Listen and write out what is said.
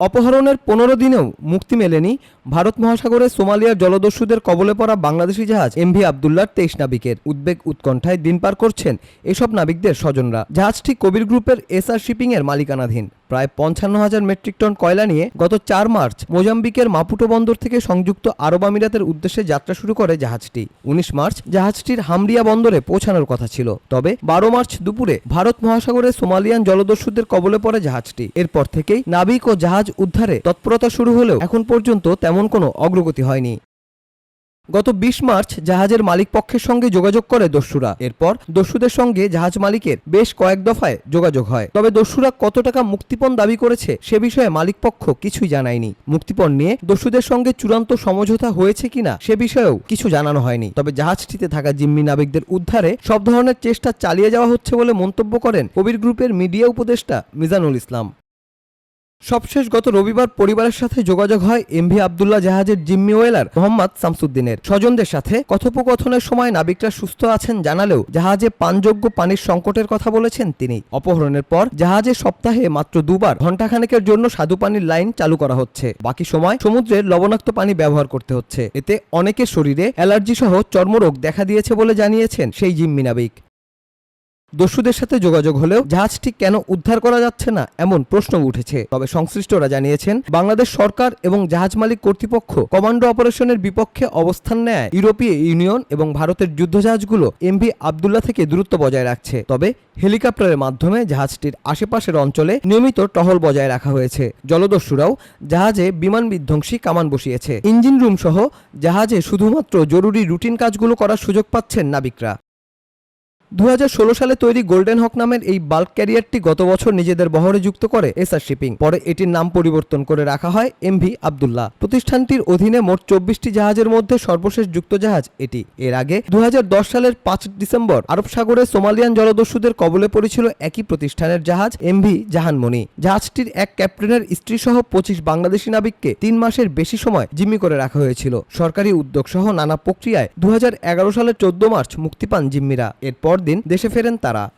অপহরণের পনেরো দিনেও মুক্তি মেলেনি ভারত মহাসাগরে সোমালিয়ার জলদস্যুদের কবলে পড়া বাংলাদেশি জাহাজ এমভি আবদুল্লার তেইশ নাবিকের উদ্বেগ উৎকণ্ঠায় দিন পার করছেন এসব নাবিকদের স্বজনরা। জাহাজটি কবির গ্রুপের এসআর শিপিংয়ের মালিকানাধীন। প্রায় পঞ্চান্ন হাজার মেট্রিক টন কয়লা নিয়ে গত চার মার্চ মোজাম্বিকের মাপুটো বন্দর থেকে সংযুক্ত আরব আমিরাতের উদ্দেশ্যে যাত্রা শুরু করে জাহাজটি। উনিশ মার্চ জাহাজটির হামরিয়া বন্দরে পৌঁছানোর কথা ছিল। তবে বারো মার্চ দুপুরে ভারত মহাসাগরে সোমালিয়ান জলদস্যুদের কবলে পড়ে জাহাজটি। এরপর থেকেই নাবিক ও জাহাজ উদ্ধারে তৎপরতা শুরু হলেও এখন পর্যন্ত তেমন কোনো অগ্রগতি হয়নি। গত বিশ মার্চ জাহাজের মালিক পক্ষের সঙ্গে যোগাযোগ করে দস্যুরা। এরপর দস্যুদের সঙ্গে জাহাজ মালিকের বেশ কয়েক দফায় যোগাযোগ হয়। তবে দস্যুরা কত টাকা মুক্তিপণ দাবি করেছে সে বিষয়ে মালিক পক্ষ কিছুই জানায়নি। মুক্তিপণ নিয়ে দস্যুদের সঙ্গে চূড়ান্ত সমঝোতা হয়েছে কিনা সে বিষয়েও কিছু জানানো হয়নি। তবে জাহাজটিতে থাকা জিম্মি নাবিকদের উদ্ধারে সব ধরনের চেষ্টা চালিয়ে যাওয়া হচ্ছে বলে মন্তব্য করেন কবির গ্রুপের মিডিয়া উপদেষ্টা মিজানুল ইসলাম। সবশেষ গত রবিবার পরিবারের সাথে যোগাযোগ হয় এমভি আবদুল্লাহ জাহাজের জিম্মি ওয়েলার মোহাম্মদ শামসুদ্দিনের। স্বজনদের সাথে কথোপকথনের সময় নাবিকরা সুস্থ আছেন জানালেও জাহাজে পানযোগ্য পানির সংকটের কথা বলেছেন তিনি। অপহরণের পর জাহাজে সপ্তাহে মাত্র দুবার ঘণ্টাখানেকের জন্য স্বাদু পানির লাইন চালু করা হচ্ছে। বাকি সময় সমুদ্রের লবণাক্ত পানি ব্যবহার করতে হচ্ছে। এতে অনেকের শরীরে অ্যালার্জি সহ চর্মরোগ দেখা দিয়েছে বলে জানিয়েছেন সেই জিম্মি নাবিক। দস্যুদের সাথে যোগাযোগ হলেও জাহাজটি কেন উদ্ধার করা যাচ্ছে না এমন প্রশ্ন উঠেছে। তবে সংশ্লিষ্টরা জানিয়েছেন, বাংলাদেশ সরকার এবং জাহাজ মালিক কর্তৃপক্ষ কমান্ডো অপারেশনের বিপক্ষে অবস্থান নেয় ইউরোপীয় ইউনিয়ন এবং ভারতের যুদ্ধজাহাজগুলো এমভি আবদুল্লাহ থেকে দূরত্ব বজায় রাখছে। তবে হেলিকপ্টারের মাধ্যমে জাহাজটির আশেপাশের অঞ্চলে নিয়মিত টহল বজায় রাখা হয়েছে। জলদস্যুরাও জাহাজে বিমান বিধ্বংসী কামান বসিয়েছে। ইঞ্জিন রুম সহ জাহাজে শুধুমাত্র জরুরি রুটিন কাজগুলো করার সুযোগ পাচ্ছেন নাবিকরা। দু হাজার ষোলো সালে তৈরি গোল্ডেন হক নামের এই বাল্ক ক্যারিয়ারটি গত বছর নিজেদের বহরে যুক্ত করে এসআর শিপিং। পরে এটির নাম পরিবর্তন করে রাখা হয় এমভি আবদুল্লাহ। প্রতিষ্ঠানটির অধীনে মোট চব্বিশটি জাহাজের মধ্যে সর্বশেষ যুক্ত জাহাজ এটি। এর আগে দু হাজার দশ সালের পাঁচ ডিসেম্বর আরব সাগরে সোমালিয়ান জলদস্যুদের কবলে পড়েছিল একই প্রতিষ্ঠানের জাহাজ এমভি জাহানমণি। জাহাজটির এক ক্যাপ্টেনের স্ত্রী সহ পঁচিশ বাংলাদেশি নাবিককে তিন মাসের বেশি সময় জিম্মি করে রাখা হয়েছিল। সরকারি উদ্যোগ সহ নানা প্রক্রিয়ায় দু হাজার এগারো সালের চোদ্দ মার্চ মুক্তি পান জিম্মিরা। এরপর দিন দেশে ফেরেন তারা।